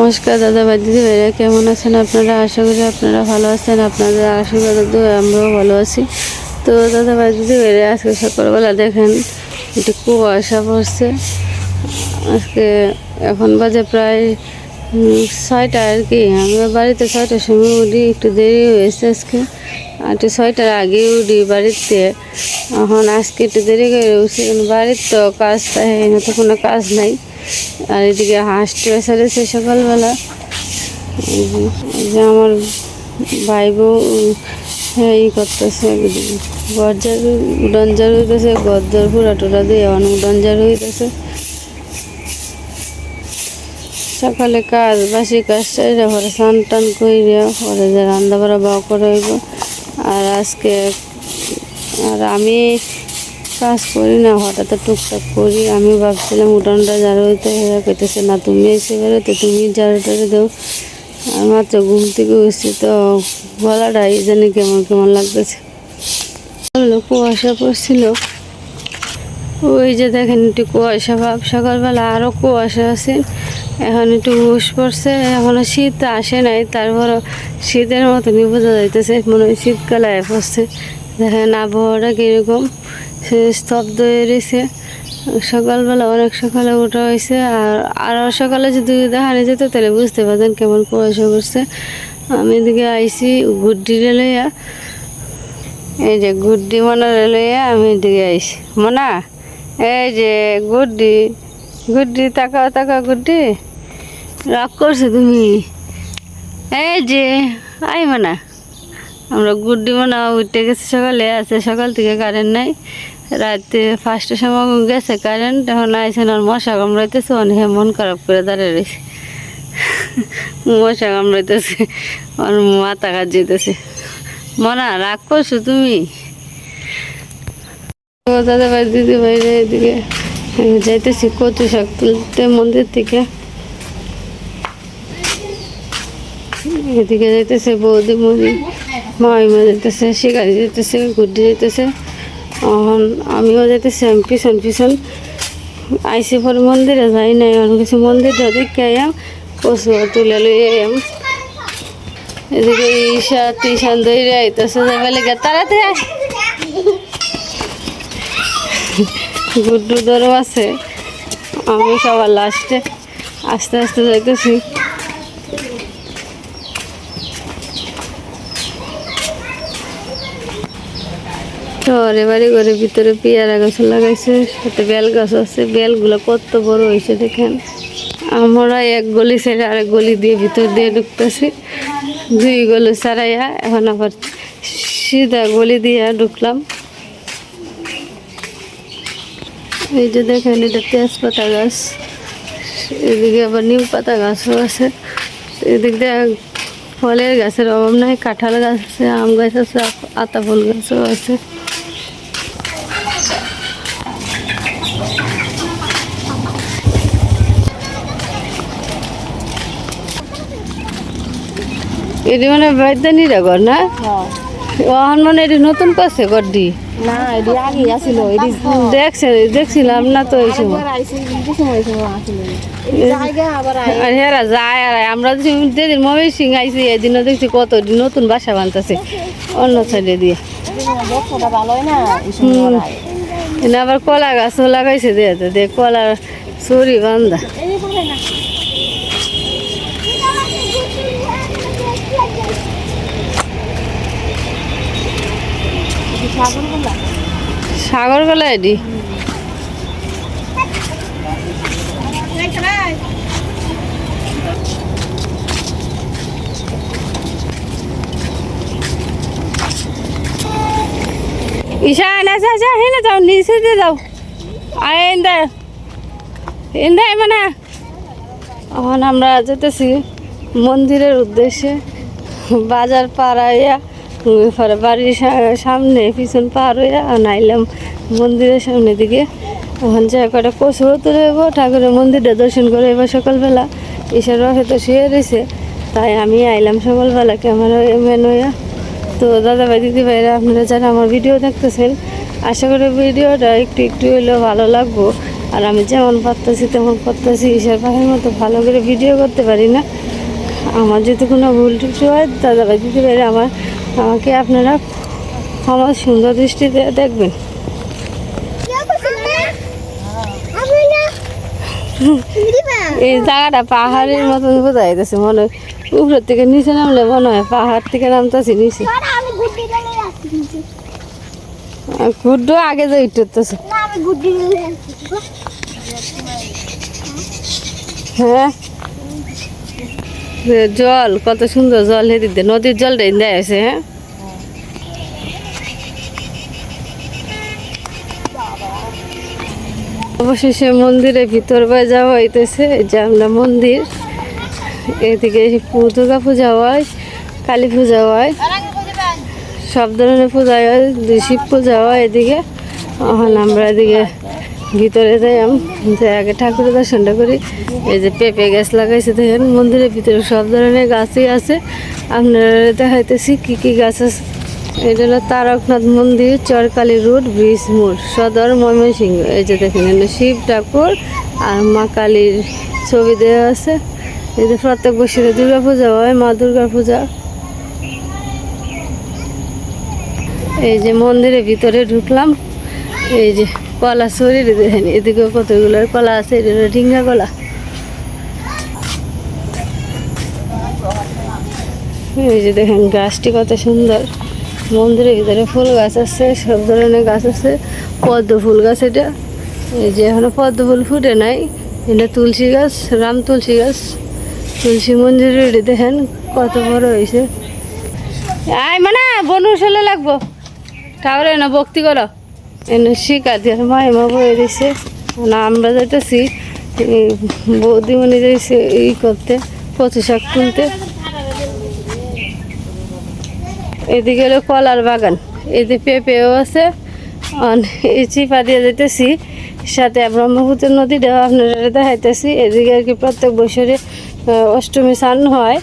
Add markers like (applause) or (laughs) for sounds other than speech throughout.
নমস্কার দাদা ভাই, দিদি ভাইরা, কেমন আছেন আপনারা? আশা করি আপনারা ভালো আছেন। আপনাদের আশীর্বাদ আমরাও ভালো আছি। তো দাদা ভাই, দিদি ভাইরা, আজকে সকালবেলা দেখেন, একটু কুয়াশা পড়ছে আজকে এখন বাজে প্রায় ছয়টা আর কি। আমি বাড়িতে ছয়টার সময় উঠি, একটু দেরি হয়েছে আজকে। আর একটু ছয়টার আগে উঠি বাড়িতে। এখন আজকে একটু দেরি করে উঠছি, কারণ বাড়ির তো কাজ থাকে না তো কোনো কাজ নাই। আর এদিকে হাঁসটি এসেছে সকালবেলা। যে- আমার ভাই বউ করতেছে গরজার ডঞ্জার হইতেছে গজ্জার পুরা টোরা দিয়ে অনেক ডঞ্জার হইতেছে। সকালে কাজ বাসি কাজ চাইরা পরে স্নান টান কইরা পরে যে রান্না বাড়া বাও করে আর আজকে, আর আমি কাজ করি না, হঠাৎ টুকটাক করি। আমি ভাবছিলাম, উঠানটা যারা হইতে হেরা কইতেছে না। তুমি এসে বেরোতে তুমি যারাটারে দাও। আর মাত্র ঘুম থেকে উঠছি তো গলাটা এই জানি কেমন কেমন লাগতেছে। কুয়াশা পড়ছিল। ওই যে দেখেন একটু কুয়াশা, ভাব সকালবেলা আরও কুয়াশা আছে। এখন একটু হুশ পড়ছে এখনও শীত আসে নাই। তারপরও শীতের মতনই বোঝা যাইতেছে, মনে হয় শীতকালে পড়ছে। দেখেন আবহাওয়াটা কীরকম। স্তব্ধ হয়ে রয়েছে। সকালবেলা অনেক সকালে ওঠা হয়েছে, আর আরও সকালে যদি দেখানো যেত, তাহলে বুঝতে পারতেন কেমন কুয়াশা করছে আমি এদিকে আইসি গুড্ডি রেলইয়া এই যে গুড্ডি মনা লইয়া আমি এদিকে আইসি মনা, এই যে গুড্ডি গুড্ডি, তাকাও তাকাও গুড্ডি। রাগ করছ তুমি? এই যে আই মানা। আমরা গুড্ডি মানা উঠে গেছে সকালে আছে সকাল থেকে কারেন্ট নাই। রাতে ফার্স্টের সময় গেছে কারেন্ট এখন আইসেন আর মশা কামড়াইতেছে, অনেক মন খারাপ করে দাঁড়িয়ে রয়েছে। মশা কামড়াইতেছে, আর মাথা কাজ যেতেছে মনা, রাগ করছ তুমি? দাদা ভাই দিদি ভাইরা এদিকে। যাইতেছি কচু শাক তুলতে মন্দির থেকে। এদিকে যাইতেছে বৌদি মুদি মাইমা যাইতেছে, শিকারি যাইতেছে, গুড্ডি যাইতেছে। এখন আমিও যাইতেছি আমি পিছন আইসি পর মন্দিরে যাই নাই অনেক কিছু মন্দিরটা দেখে আয়াম কচু তুলে লই আয়াম এদিকে ঈশা টিশান দইরে আইতেছে যাবে লেগে তাড়াতাড়ি গুড্ডু ধরো আছে, আমি সবার লাস্টে আস্তে আস্তে যাইতেছি। শহরে বাড়ি ঘরে ভিতরে পেয়ারা গাছ লাগাইছে, সাথে বেল গাছ আছে। বেলগুলো কত বড় হয়েছে দেখেন। আমরা এক গলি ছেড়ে আরেক গলি দিয়ে ভিতর দিয়ে ঢুকতেছি। দুই গলি ছাড়াইয়া এখন আবার সিধা গলি দিয়ে ঢুকলাম। এই যে দেখেন, এটা তেজপাতা গাছ। এদিকে আবার নিম পাতা গাছও আছে। এদিক দিয়ে ফলের গাছের অভাব নাই, কাঁঠাল গাছ আছে, আম গাছ আছে আতা ফুল গাছও আছে। এটি মানে বৈদ্যানিরা ঘর না? ওখান মানে এটি নতুন করছে গড্ডি না এটি আগে আসিল এটি দেখছে দেখছিলাম না তো এই সময় আর হেরা যায় আর আমরা যেদিন মমি সিং আইছি এদিনও দেখছি কত নতুন বাসা বানতেছে। অন্য সাইডে দিয়ে। হয় আবার কলা গাছও লাগাইছে দিয়ে দে কলার চুরি বান্ধা সাগর গলা হেনে যাও যাও। মানে এখন আমরা যেতেছি মন্দিরের উদ্দেশ্যে বাজার পার হইয়া পরে বাড়ির সামনে, পিছন পার হইয়া নাইলাম মন্দিরের সামনে দিকে। এখন যা কটা কচু তুলে ঠাকুরের মন্দিরটা দর্শন করে এবার সকালবেলা ঈশ্বর রসে তো শুয়ে রয়েছে তাই আমি আইলাম সকালবেলা ক্যামেরা ম্যান হইয়া। তো দাদা ভাই দিদি ভাইরা আপনারা যারা আমার ভিডিও দেখতেছেন, আশা করি ভিডিওটা একটু একটু হলেও ভালো লাগবো। আর আমি যেমন পারতেছি তেমন করতেছি ঈশ্বর পাখির মতো ভালো করে ভিডিও করতে পারি না। আমার যদি কোনো ভুল টুটি হয়, দাদাভাই দিতে পারে আমার আমাকে আপনারা আমার সুন্দর দৃষ্টিতে দেখবেন। এই জায়গাটা পাহাড়ের মতন বোঝা যাইতেছে মনে হয়। উপরের থেকে নিচে নামলে মনে হয় পাহাড় থেকে নামতেছি নিচে। গুড্ডি আগে যে উঠতেছে হ্যাঁ? জল, কত সুন্দর জল হেদিক দিয়ে, নদীর জলটা দেয় আছে হ্যাঁ? অবশেষে মন্দিরের ভিতর বা যাওয়া হইতেছে যে আমরা মন্দির, এদিকে দুর্গা পূজা হয়, কালী পূজা হয়, সব ধরনের পূজা হয় শিব পূজা হয় এদিকে আমরা এদিকে ভিতরে যাই যে আগে ঠাকুরের দর্শনটা করি। এই যে পেঁপে গাছ লাগাইছে দেখেন, মন্দিরের ভিতরে সব ধরনের গাছই আছে। আপনারা দেখাইতেছি কি কি গাছ আছে। এটা হলো তারকনাথ মন্দির, চরকালি রোড, ব্রিজ মোড়, সদর ময়মনসিংহ। এই যে দেখেন, এখানে শিব ঠাকুর আর মা কালীর ছবি দেওয়া আছে। এই যে প্রত্যেক বছরে দুর্গা পূজা হয়, মা দুর্গা পূজা এই যে মন্দিরের ভিতরে ঢুকলাম। এই যে কলা শরীর দেখেন এদিকে কতগুলো কলা আছে এটা ডিঙ্গা কলা। এই যে দেখেন গাছটি কত সুন্দর। মন্দিরের ভিতরে ফুল গাছ আছে, সব ধরনের গাছ আছে, পদ্ম ফুল গাছ এটা। এই যে এখনও পদ্ম ফুল ফুটে নাই। এটা তুলসী গাছ, রাম তুলসী গাছ। তুলসী মন্দিরে এটা দেখেন কত বড় হয়েছে। আয় মানে বনু লাগবো। তাহলে না, ভক্তি করো। এনে মায় মা বয়ে দিছে। না আমরা যাইতেছি এই বৌদিমণি যাইছে ই করতে কচু শাক তুলতে। এদিকে হলো কলার বাগান এদিকে পেঁপেও আছে। চিপা দিয়ে যেতেছি সাথে ব্রহ্মপুত্র নদীটাও আপনারা দেখাইতেছি। এদিকে আর কি প্রত্যেক বছরে অষ্টমী স্নান হয়।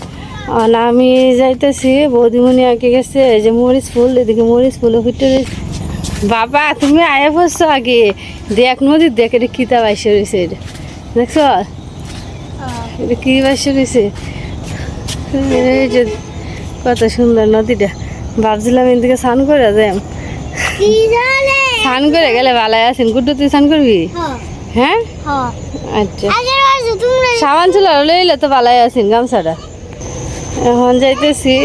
আর আমি যাইতেছি, বৌদিমণি আঁকে গেছে, এই যে মরিচ ফুল, এদিকে মরিচ ফুলও ফুটে বাবা তুমি আয়া বসছো আগে। দেখ নদীর দেখ এটা কিতাব আইসে রয়েছে এটা। দেখছ? এটা কি বাসে রয়েছে? কত সুন্দর নদীটা। ভাবছিলাম এদিকে স্নান করে যাই। স্নান করে গেলে ভালো আছেন। গুড্ডু তুই স্নান করবি? হ্যাঁ। হ্যাঁ? হ্যাঁ। আচ্ছা। সাবান ছিল লইলে তো ভালাই আছেন গামছাটা। এখন যাইতেছি।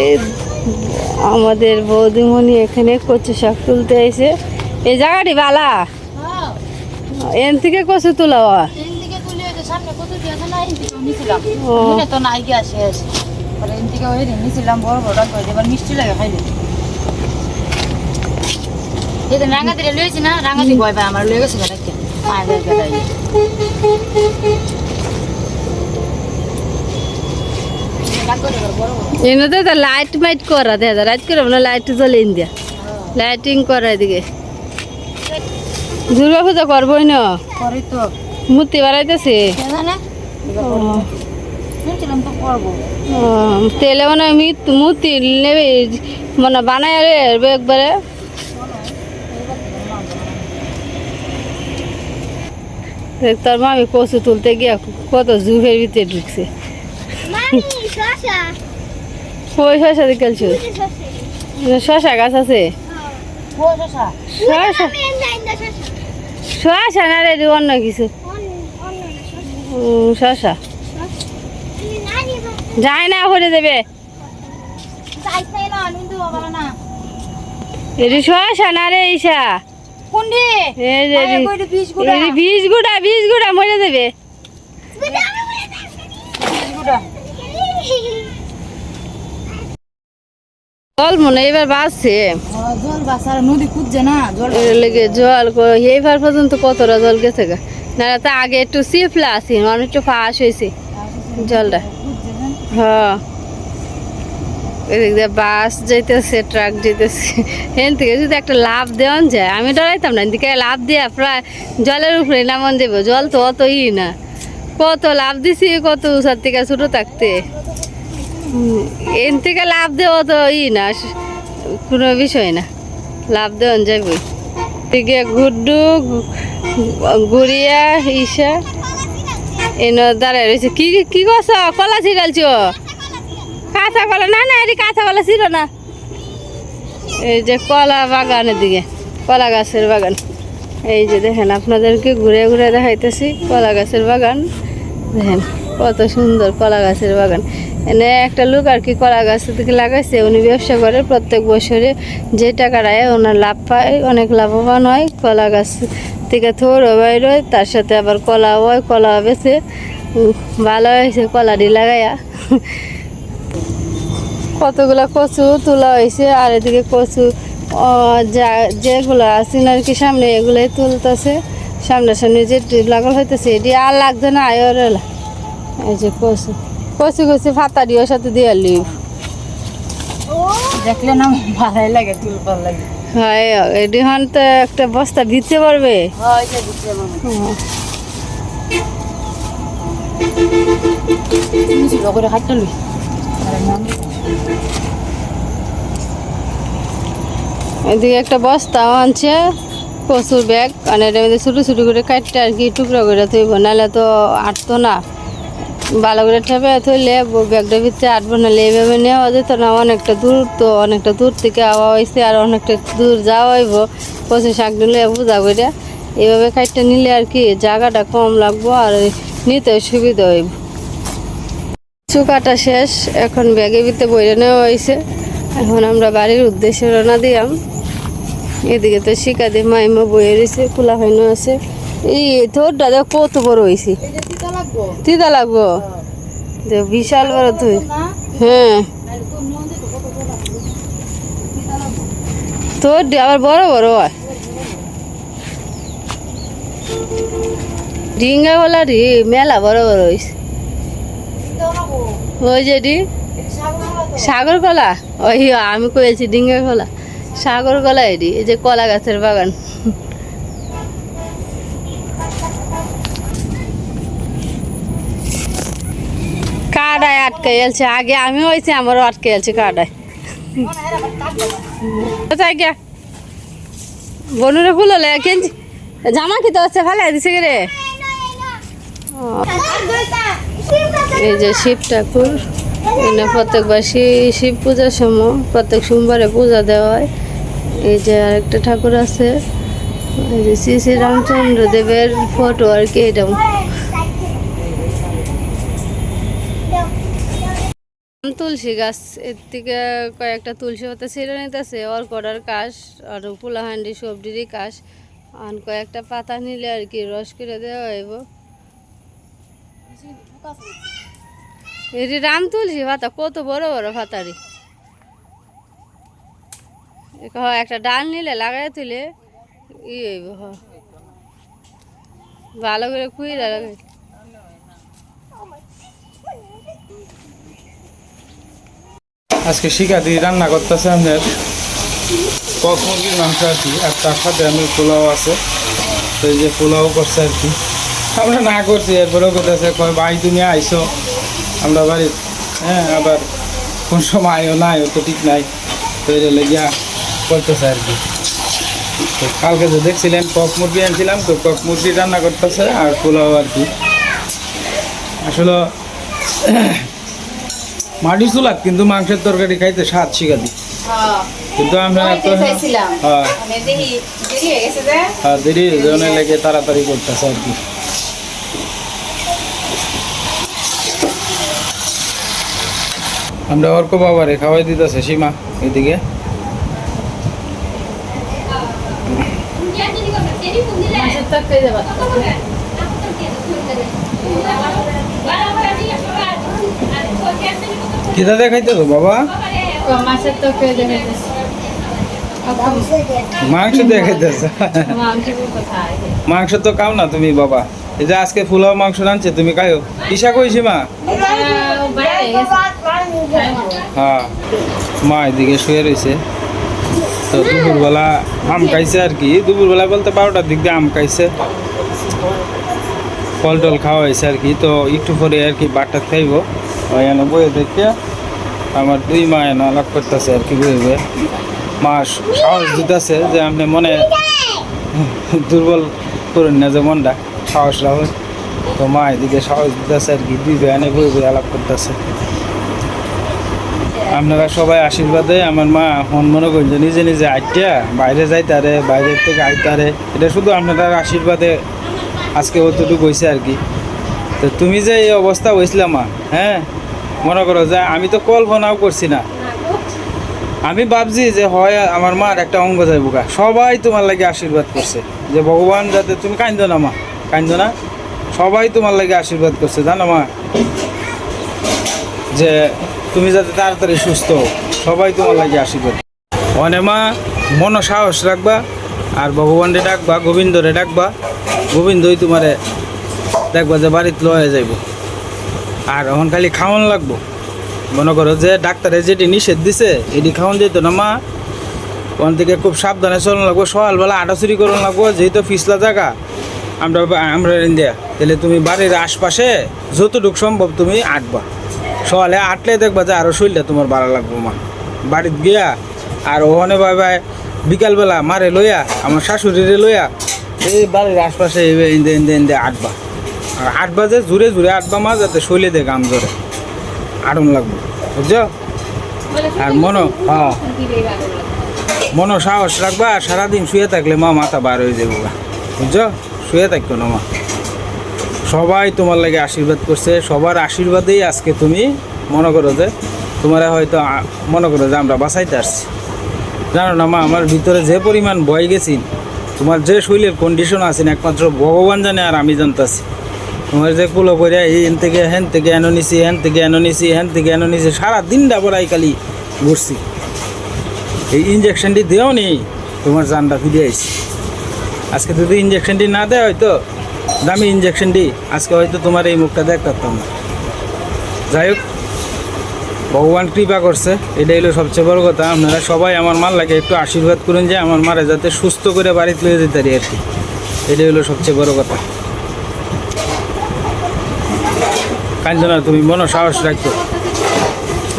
আমাদের বৌদিমণি এখানে কচু শাক তুলতে আইছে। এই জায়গাটি বালা? হ্যাঁ। এন থেকে কচু তোলা রাঙা দিয়ে লইছি না রাঙা দিয়ে আমার লয়ে গেছে এনে তো লাইট মাইট করা দেখা রাত করে না লাইট জ্বলে দিয়া লাইটিং করা এদিকে দুর্গা পূজা করবোই না করে তো মূর্তি বাড়াইতেছে করব তেলে মানে মূর্তি নেবে মানে বানায় একবারে তোর মামি কচু তুলতে গিয়া কত জুহের ভিতরে ঢুকছে ওই শশা দেখেছ শশা। গাছ আছে? শশা। না রে অন্য কিছু। শশা। যায় না ভরে দেবে। এটি শশা না রে ঈশা। বীজ গুড়া? বীজ গুড়া মরে দেবে বীজ গুড়া জল মনে এবার বাঁচছে জল বাসার নদী খুঁজছে না জল লেগে জল এইবার পর্যন্ত কতটা জল গেছে গা? না তো আগে একটু সিফলা আছে মানে একটু ফাঁস হয়েছে জলটা। হ্যাঁ। এদিক দিয়ে বাস যাইতেছে ট্রাক যাইতেছে এখান থেকে যদি একটা লাভ দেওয়ান যায় আমি ডরাইতাম না এদিকে লাভ দিয়া প্রায় জলের উপরে নামন দেবো জল তো অতই না। কত লাভ দিছি কত উষার থেকে ছোটো থাকতে। এন থেকে লাভ দেওয়া তো ই না কোনো বিষয় না। লাভ দেওয়ান যাবই। দিকে গুড্ডু, গুড়িয়া, ঈশা, এনে দাঁড়ায় রয়েছে। কি কি করছ? কলা ছিড়ালছো? কাঁচা কলা? না না, এটি কাঁচা কলা ছিল না। এই যে কলা বাগানের দিকে কলা গাছের বাগান। এই যে দেখেন, আপনাদেরকে ঘুরে ঘুরে দেখাইতেছি কলা গাছের বাগান। দেখেন, কত সুন্দর কলা গাছের বাগান। এনে একটা লোক আর কি কলা গাছের দিকে লাগাইছে। উনি ব্যবসা করে প্রত্যেক বছরে যে টাকাটা আয় ওনার লাভ পায়, অনেক লাভবান হয়। কলা গাছ থেকে থোড় বাইর হয়, তার সাথে আবার কলা হয়, কলা বেছে ভালো হয়েছে কলাটি লাগাইয়া। কতগুলা কচু তোলা হয়েছে, আর এদিকে কচু যা, যেগুলো আছে আর কি সামনে, এগুলোই তুলতেছে। সামনাসামনি যে লাগাল হইতেছে, এটি আর লাগছে না আয়র এই যে কচু। কচু কচু ফাতা দিয়ে ওর সাথে দিয়ে লিব দেখলে না ভালোই লাগে তুলবার লাগে। হয় এটি হন তো একটা বস্তা ভিজতে পারবে হয় খাইতে লই এদিকে একটা বস্তা আনছে কচুর ব্যাগ আর এটার মধ্যে ছোটো ছোটো করে কাটতে আর কি টুকরো করে থইব নাহলে তো আটতো না। ভালো করে ঠেপে থইলে ব্যাগটার ভিতরে আটবো নাহলে এইভাবে নেওয়া যেত না, অনেকটা দূর তো, অনেকটা দূর থেকে আওয়া হয়েছে আর অনেকটা দূর যাওয়া হইব। কচু শাক নিলে বোঝা করে এইভাবে কাটতে নিলে আর কি জায়গাটা কম লাগবো আর নিতে সুবিধা হইব। চুকাটা শেষ, এখন ব্যাগের ভিতরে বইরে নেওয়া হয়েছে এখন আমরা বাড়ির উদ্দেশ্যে রওনা দিলাম এদিকে তো শিকা দিয়ে মাইমা বয়ে রয়েছে খোলা হইনো আছে। এই তোরটা দেখ কত বড় হয়েছে তিতা লাগবো? দেখ বিশাল বড় তুই। হ্যাঁ। তোর আবার বড় বড় হয়। ডিঙ্গা বলা রি মেলা বড় বড় হয়েছে ওই যে ডি এই সাগর কলা ওই আমি কয়েছি ডিঙ্গা কলা সাগর কলা এটি এই যে কলা গাছের বাগান। আটকে গেছে আগে আমি হয়েছি আমারও আটকে গেছে কাটায়। কোথায় গিয়া? বনুরে ফুল হলে কেঞ্চি জামা খেতে হচ্ছে ভালো দিছে কে রে? এই যে শিব ঠাকুর এখানে প্রত্যেকবার শিব পূজার সময় প্রত্যেক সোমবারে পূজা দেওয়া হয়। এই যে আরেকটা ঠাকুর আছে এই যে শ্রী শ্রী রামচন্দ্র দেবের ফটো আর কি এটা। তুলসী গাছ, এর থেকে কয়েকটা তুলসী হতে ছিঁড়ে নিতেছে, ওর করার কাশ আর পোলাহান্ডি সবজিরই কাশ আর কয়েকটা পাতা নিলে আর কি রস করে দেওয়া হইব। এটি রাম তুলসী পাতা, কত বড় বড় পাতারি একটা ডাল নিলে লাগাই তুলে ই হইব ভালো করে খুঁড়ে লাগাই। আজকে শিকা দিয়ে রান্না করতেছে আপনার কক মুরগির মাংস আর কি আর তার সাথে আমি পোলাও আছে। তো এই যে পোলাও করছে আর কি আমরা না করছি, এরপরেও করতেছে, কয়, ভাই, তুমি আইসো। আমরা বাড়ি হ্যাঁ আবার কোন সময় আয়ো না আয়ো তো ঠিক নাই। তো এটা লেগিয়া করতেছে আর কি তো কালকে যে দেখছিলেন, কক মুরগি আনছিলাম, তো কক মুরগি রান্না করতেছে আর পোলাও আর কি আসলে মাটি চুলাত কিন্তু মাংসের তরকারি খাইতে স্বাদ শিখা দিই হ্যাঁ। কিন্তু আমরা তো হ্যাঁ। মানে হয়ে হ্যাঁ দেরি জনে লেগে তাড়াতাড়ি করতেছে আর কি। আমরা অর্ক বাবারে খাওয়াই দিতেছে সীমা এদিকে। তরকারি দেবা। কিতা দেখাইতে তো বাবা? মাংস দেখাইতেছে। মাংস তো খাও না তুমি বাবা। এই যে আজকে ফুলাও মাংস রাঁধছে তুমি খাইও। ইসা কই মা হ্যাঁ মা এদিকে শুয়ে রয়েছে তো দুপুরবেলা আম খাইছে আর কি। দুপুরবেলা বলতে বারোটার দিক দিয়ে আম খাইছে। ফল টল খাওয়া হয়েছে আর কি। তো একটু পরে আর কি বাটটা খাইব। এনে বয়ে দেখে আমার দুই মা এনে আলাপ করতেছে আর কি বইবে মা সাহস দিতেছে যে আপনি মনে (laughs) দুর্বল করুন না যে মনটা, সাহস রাখুন। তো মা এদিকে সাহস দিতেছে আর কি, দুই বেয়ানে বই বই আলাপ করতেছে। আপনারা সবাই আশীর্বাদে আমার মা মন মনে করেন যে নিজে নিজে আইটা বাইরে যাইতারে বাইরের থেকে আইতারে এটা শুধু আপনারা আশীর্বাদে আজকে অতটুকু হয়েছে আর কি। তো তুমি যে এই অবস্থা হয়েছিলাম মা হ্যাঁ? মনে করো যে আমি তো কল্পনাও করছি না। আমি ভাবছি যে হয় আমার মার একটা অঙ্গ যাইব গা। সবাই তোমার লাগে আশীর্বাদ করছে। যে ভগবান যাতে তুমি কান্দ না মা, কান্দো না। সবাই তোমার লাগে আশীর্বাদ করছে, জানো মা? যে তুমি যাতে তাড়াতাড়ি সুস্থ সবাই তোমার লাগে আশীর্বাদ। অনে মা মন সাহস রাখবা, আর ভগবানরে ডাকবা, গোবিন্দরে ডাকবা। গোবিন্দই তোমারে দেখবা যে বাড়িতে লয়ে যাইব। আর এখন খালি খাওয়ান লাগবো। মনে করো যে ডাক্তারে যেটি নিষেধ দিছে, এটি খাওয়ান যেত না, মা। ওখান থেকে খুব সাবধানে চলন লাগবো, সকালবেলা আটাচুরি করুন লাগবো, যেহেতু ফিসলা জায়গা। আমরা আমরা ইন্ডিয়া। তাহলে তুমি বাড়ির আশপাশে যতটুকু সম্ভব তুমি আটবা। সকালে আটলে দেখবা যে আরও শরীরটা তোমার ভালো লাগবো, মা। বাড়িতে গিয়া আর ওখানে বাবা বিকালবেলা মারে লইয়া, আমার শাশুড়িরে লইয়া, এই বাড়ির আশপাশে ইন্দে ইন্দে ইন্দে আটবা। আর আট বাজে জুড়ে জুড়ে আটবা মা যাতে শৈলে দে গাম জোরে। আড়ন লাগবো বুঝছ? আর মনো হ্যাঁ। মনো সাহস রাখবা আর সারাদিন শুয়ে থাকলে মা মাথা বার হয়ে যাব। বুঝছ? শুয়ে থাকো না মা। সবাই তোমার লাগে আশীর্বাদ করছে সবার আশীর্বাদেই আজকে তুমি মনে করো যে তোমার হয়তো মনে করো যে আমরা বাঁচাইতে আসছি। জানো না মা আমার ভিতরে যে পরিমাণ ভয় গেছি তোমার যে শরীরের কন্ডিশন আছেন একমাত্র ভগবান জানে আর আমি জানতাছি। তোমার যে কুলো করে হেন থেকে হেন থেকে এনো নিছি, হেন থেকে এনো নিছি, হেন থেকে এনো নিছি, সারা দিনটা পরাই খালি ঘুরছি। এই ইঞ্জেকশনটি দেও নি, তোমার জানটা ফিরে আইছি। আজকে যদি ইঞ্জেকশনটি না দেয় হয়তো, দামি ইঞ্জেকশনটি আজকে হয়তো তোমার এই মুখটা দেখতে পারতাম না। যাই হোক, ভগবান কৃপা করছে, এটাই হলো সবচেয়ে বড় কথা। আপনারা সবাই আমার মার লাগে একটু আশীর্বাদ করুন যে আমার মারা যাতে সুস্থ করে বাড়িতে লয়ে যেতে পারি আর কি। এটাই হলো সবচেয়ে বড় কথা। কান্দো তুমি মনো সাহস রাখতো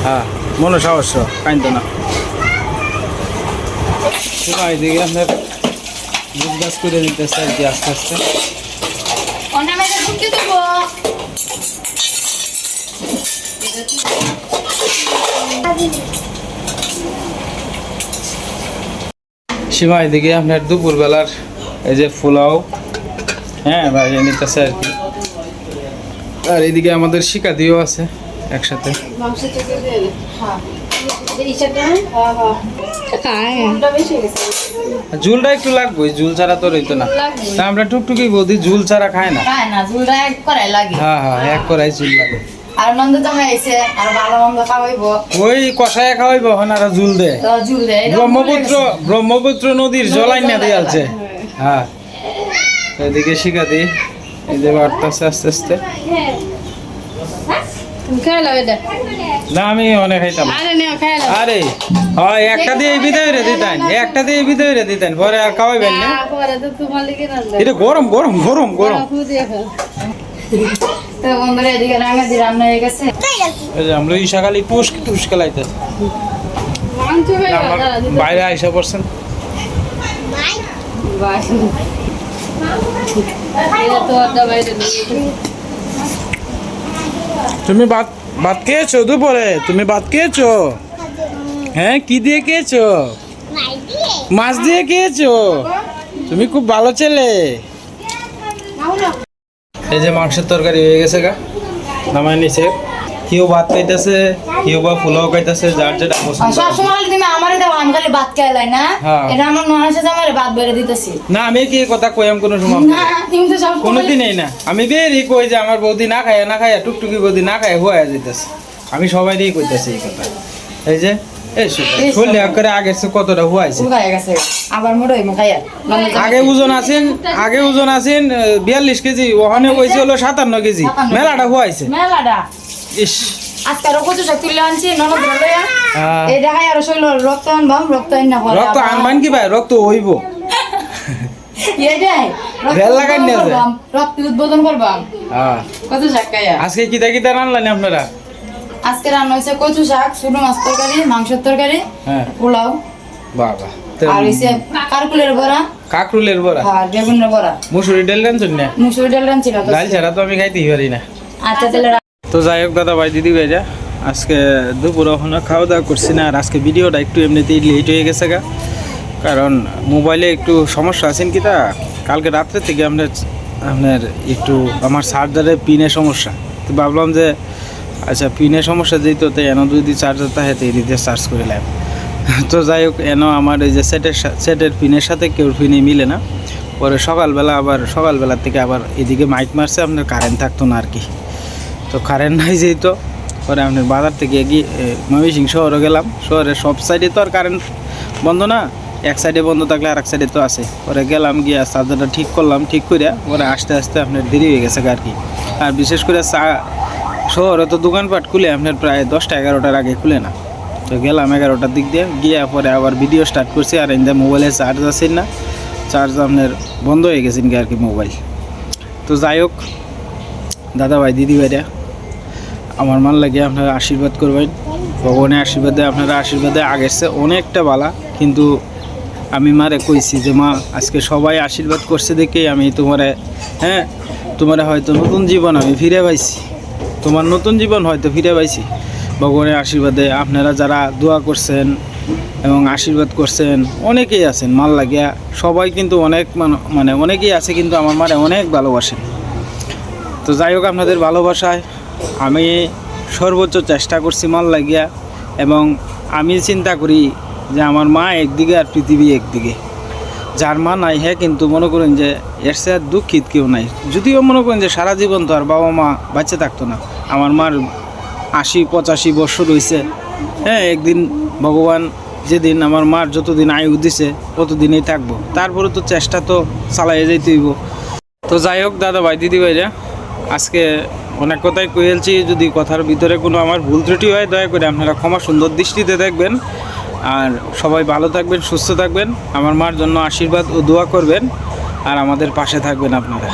হ্যাঁ মনো সাহস কান্দো না এদিকে আপনার বুঝ গাছ করে দিতেছে আর কি আস্তে আস্তে। সীমা, এদিকে আপনার দুপুরবেলার এই যে পোলাও হ্যাঁ বাইরে নিতেছে আর কি। আর এদিকে আমাদের শিকা দিয়েও আছে একসাথে। ঝুলটা একটু লাগবে ঝুল ছাড়া তো রইতো না। আমরা টুকটুকি বৌদি ঝুল ছাড়া খায় না। হ্যাঁ হ্যাঁ এক করাই ঝুল লাগে। আর নন্দ জামাই আইছে আর ভালো মন্দ খাওয়াইবো। ওই কষায় খাওয়াইব এখন আর ঝুল দে ঝুল ব্রহ্মপুত্র ব্রহ্মপুত্র নদীর জলাই না দিয়ে আছে। হ্যাঁ। এদিকে শিখা দি এই যে বাড়তেছে আস্তে আস্তে। না আমি অনেক খাইতাম। আরে হয় একটা দিয়ে বিদায় রে দিতেন একটা দিয়ে বিদায় রে দিতেন পরে আর খাওয়াইবেন না। এটা গরম গরম গরম গরম। খুঁজিয়ে খাও তো বন্ধুরা এদিকে রাঙা দিয়ে রান্না হয়ে গেছে। এই যে আমরা টুসকে টুসকে লাইতেছে বাইরে আইসা পড়ছেন। তুমি ভাত ভাত খেয়েছো দুপুরে? তুমি ভাত খেয়েছো? হ্যাঁ কি দিয়ে খেয়েছো? মাছ দিয়ে খেয়েছো? তুমি খুব ভালো ছেলে। এই যে মাংসের তরকারি হয়ে গেছে গা। নামায় নিছে। কেউ ভাত খাইতেছে কেউ বা পোলাও খাইতেছে যার যেটা পছন্দ সব সময় খালি তুমি আমারই দাও আমি খালি ভাত খাইলাই না। এটা আমার নয় সাথে আমার ভাত বেড়ে দিতেছি। না আমি কি কথা কইম কোনো সময় না তুমি তো সব কোনোদিনই না। আমি বেরি কই যে আমার বৌদি না খায় না খায় টুকটুকি বৌদি না খায় হুয়া যেতেছে আমি সবাই দিয়ে কইতেছি এই কথা। এই যে এই এই শরীরে করে আগে কতটা হুয়াইছে উগায় গেছে আবার মোড় হইমু খাইয়া নন্দ জামাই আগে ওজন আছেন আগে ওজন আছেন বিয়াল্লিশ কেজি ওখানে কইছে হলো সাতান্ন কেজি। মেলাটা হুয়াইছে মেলাডা ইস। আজকে আরও কত শক্তি আনছি ননদ লইয়া হ্যাঁ। এই দেখাই আর শৈল রক্ত আনবাম রক্ত আন না হল রক্ত আনবান কি ভাই? রক্ত হইব। এটাই বেল লাগাই নিয়ে যায়। রক্ত উদ্বোধন করবাম হ্যাঁ। শাক খাইয়া। আজকে রানলেন আপনারা? আজকে রান্না হয়েছে কচু শাক ছোট মাছ তরকারি মাংসের তরকারি হ্যাঁ। পোলাও। বাবা তো আর হইছে কারকুলের বড়া কাকরুলের বড়া আর বেগুনের বড়া মুসুরি ডাল রান্ধছেন না? মুসুরি ডাল ছাড়া তো আমি খাইতেই পারি না। আচ্ছা তাহলে তো যাই হোক দাদা ভাই দিদি ভাইরা আজকে দুপুর ওখানে খাওয়া দাওয়া করছি না, আর আজকে ভিডিওটা একটু এমনিতেই লেট হয়ে গেছে গা। কারণ মোবাইলে একটু সমস্যা আছেন কি তা? কালকে রাত্রে থেকে আপনার আপনার একটু আমার চার্জারের পিনের সমস্যা। তো ভাবলাম যে আচ্ছা পিনের সমস্যা যেহেতু তো এন যদি চার্জার থাকে, তো এদিকে চার্জ করে লাম (laughs) তো যাই হোক, এন আমার এই যে সেটের সেটের পিনের সাথে কেউ পিনে মিলে না। পরে সকালবেলা আবার, সকালবেলা থেকে আবার এদিকে মাইক মারছে, আপনার কারেন্ট থাকতো না আর কি। তো কারেন্ট নাই যেহেতু, পরে আপনার বাজার থেকে গিয়ে ময়মনসিং শহরে গেলাম। শহরের সব সাইডে তো আর কারেন্ট বন্ধ না, এক সাইডে বন্ধ থাকলে আর এক সাইডে তো আছে। পরে গেলাম গিয়ে চার্জারটা ঠিক করলাম, ঠিক করে পরে আস্তে আস্তে আপনার দেরি হয়ে গেছে আর কি। আর বিশেষ করে চা, শহরে তো দোকানপাট খুলে আপনার প্রায় দশটা এগারোটার আগে খুলে না। তো গেলাম এগারোটার দিক দিয়ে, গিয়ে পরে আবার ভিডিও স্টার্ট করছি, আর এনদা মোবাইলে চার্জ আছে না চার্জ আপনার বন্ধ হয়ে গেছেন কি আর কি মোবাইল তো যাই হোক দাদা ভাই দিদি ভাইরা আমার মান লাগে আপনারা আশীর্বাদ করবেন। ভগবানের আশীর্বাদে আপনারা আশীর্বাদে চেয়ে অনেকটা বালা, কিন্তু আমি মারে কইছি যে, মা, আজকে সবাই আশীর্বাদ করছে দেখেই আমি তোমারে হ্যাঁ তোমার হয়তো নতুন জীবন আমি ফিরে পাইছি। তোমার নতুন জীবন হয়তো ফিরে পাইছি। ভগবানের আশীর্বাদে আপনারা যারা দোয়া করছেন এবং আশীর্বাদ করছেন, অনেকেই আছেন, মাল লাগিয়া, সবাই কিন্তু অনেক মান- মানে অনেকেই আছে কিন্তু আমার মারে অনেক ভালোবাসেন। তো যাই হোক, আপনাদের ভালোবাসায় আমি সর্বোচ্চ চেষ্টা করছি মাল লাগিয়া এবং আমি চিন্তা করি যে আমার মা একদিকে আর পৃথিবী একদিকে। যার মা নাই হ্যাঁ কিন্তু মনে করেন যে এর সে আর দুঃখিত কেউ নাই। যদিও মনে করেন যে সারা জীবন তো আর বাবা মা বাচ্চা থাকতো না। আমার মার আশি, পঁচাশি বছর হয়েছে হ্যাঁ একদিন ভগবান যেদিন আমার মার যতদিন আয়ু দিছে, ততদিনই থাকব। তারপরে তো চেষ্টা তো চালাই যাইতে হইব তো যাই হোক দাদা ভাই দিদি ভাইরা আজকে অনেক কথাই কয়েলছি যদি কথার ভিতরে কোনো আমার ভুল ত্রুটি হয়, দয়া করে আপনারা ক্ষমা সুন্দর দৃষ্টিতে দেখবেন। আর সবাই ভালো থাকবেন, সুস্থ থাকবেন। আমার মার জন্য আশীর্বাদ ও দোয়া করবেন। আর আমাদের পাশে থাকবেন আপনারা।